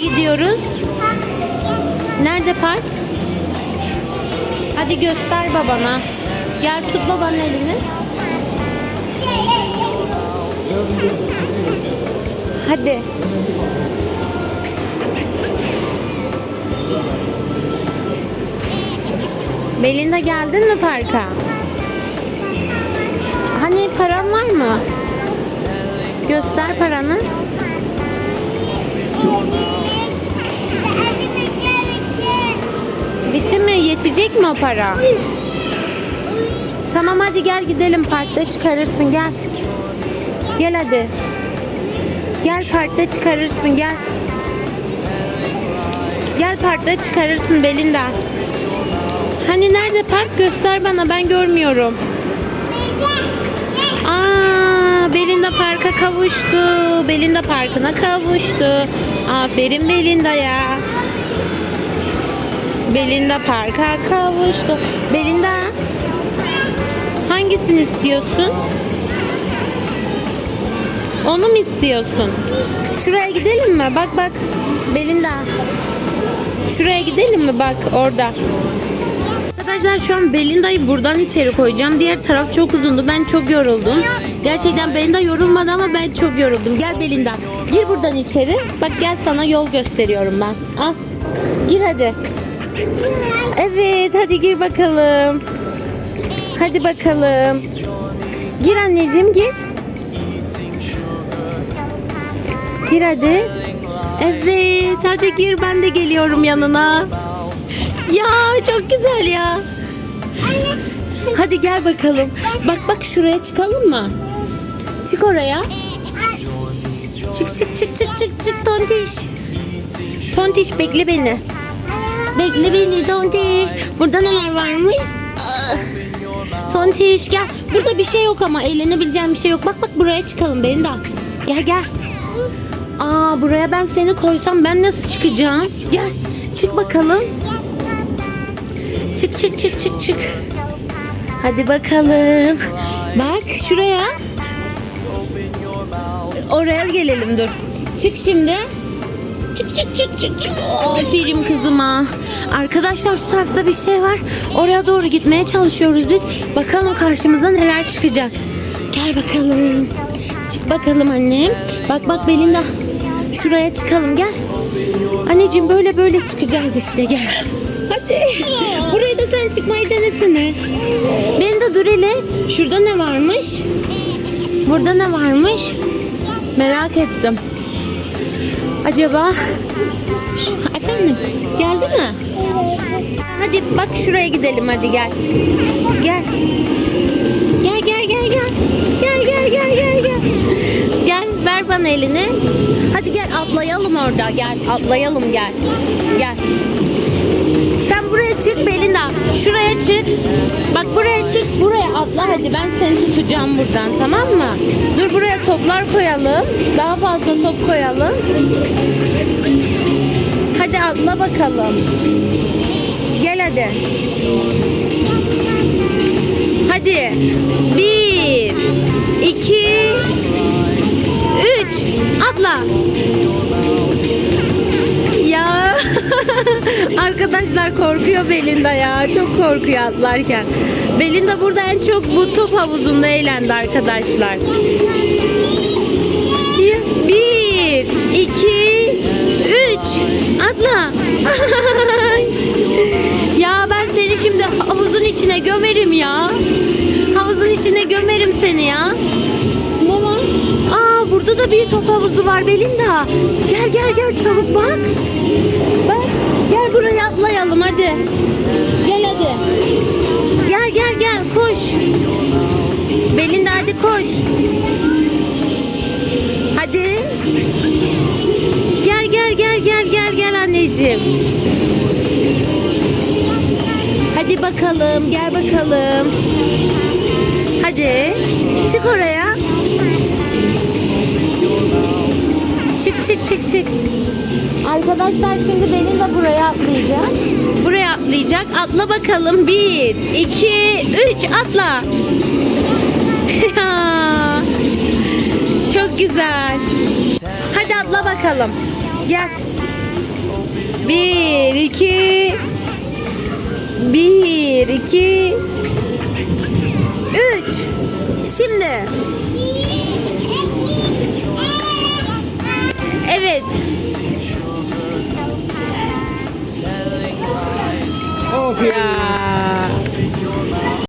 gidiyoruz? Nerede park? Hadi göster babana. Gel tut babanın elini. Hadi. Belinda geldin mi parka? Hani paran var mı? Göster paranı. Yetecek mi o para? Tamam hadi gel gidelim parkta çıkarırsın gel. Gel hadi. Gel parkta çıkarırsın gel. Gel parkta çıkarırsın Belinda. Hani nerede park göster bana ben görmüyorum. Aa, Belinda parka kavuştu. Belinda parkına kavuştu. Aferin Belinda'ya. Belinda parka kavuştu. Belinda hangisini istiyorsun? Onu mu istiyorsun? Şuraya gidelim mi? Bak bak. Belinda. Şuraya gidelim mi? Bak orada. Arkadaşlar şu an Belinda'yı buradan içeri koyacağım. Diğer taraf çok uzundu. Ben çok yoruldum. Gerçekten Belinda yorulmadı ama ben çok yoruldum. Gel Belinda. Gir buradan içeri. Bak gel sana yol gösteriyorum ben. Al. Gir hadi. Evet hadi gir bakalım. Hadi bakalım. Gir anneciğim gir. Gir hadi. Evet hadi gir ben de geliyorum yanına. Ya çok güzel ya. Hadi gel bakalım. Bak bak şuraya çıkalım mı? Çık oraya. Çık çık çık çık çık çık tontiş. Tontiş bekle beni. Bekle beni Tontiş. Burada neler varmış? Tontiş gel. Burada bir şey yok ama eğlenebileceğim bir şey yok. Bak bak buraya çıkalım Belinda. Gel gel. Aa buraya ben seni koysam ben nasıl çıkacağım? Gel çık bakalım. Çık çık çık çık çık. Hadi bakalım. Bak şuraya. Oraya gelelim dur. Çık şimdi. Çık çık çık çık çık. Aferin kızıma. Arkadaşlar şu tarafta bir şey var. Oraya doğru gitmeye çalışıyoruz biz. Bakalım karşımıza neler çıkacak. Gel bakalım. Çık bakalım annem. Bak bak Belinda. Şuraya çıkalım gel. Anneciğim böyle böyle çıkacağız işte gel. Hadi. Buraya da sen çıkmayı denesene. Belinda dur hele. Şurada ne varmış? Burada ne varmış? Merak ettim. Acaba efendim geldi mi? Hadi bak şuraya gidelim hadi gel. Gel. Gel gel gel gel. Gel gel gel gel gel. Gel ver bana elini. Hadi gel atlayalım orada gel. Atlayalım gel. Gel. Sen buraya çık Belinda. Şuraya çık. Bak buraya çık. Buraya atla hadi. Ben seni tutacağım buradan tamam mı? Dur buraya toplar koyalım. Daha fazla top koyalım. Hadi atla bakalım. Gel hadi. Hadi. Bir, iki, üç. Atla. Arkadaşlar korkuyor Belinda ya. Çok korkuyor atlarken. Belinda burada en çok bu top havuzunda eğlendi arkadaşlar. Bir, iki, üç. Atla. ya ben seni şimdi havuzun içine gömerim ya. Havuzun içine gömerim seni ya. Bir top havuzu var Belinda. Gel gel gel çabuk bak. Bak gel buraya atlayalım hadi. Gel hadi. Gel gel gel koş. Belinda hadi koş. Hadi. Gel gel gel gel gel gel anneciğim. Hadi bakalım gel bakalım. Hadi çık oraya. Çık çık çık. Arkadaşlar şimdi benim de buraya atlayacak. Buraya atlayacak. Atla bakalım. Bir, iki, üç. Atla. Çok güzel. Hadi atla bakalım. Gel. Bir, iki. Bir, iki. Üç. Şimdi.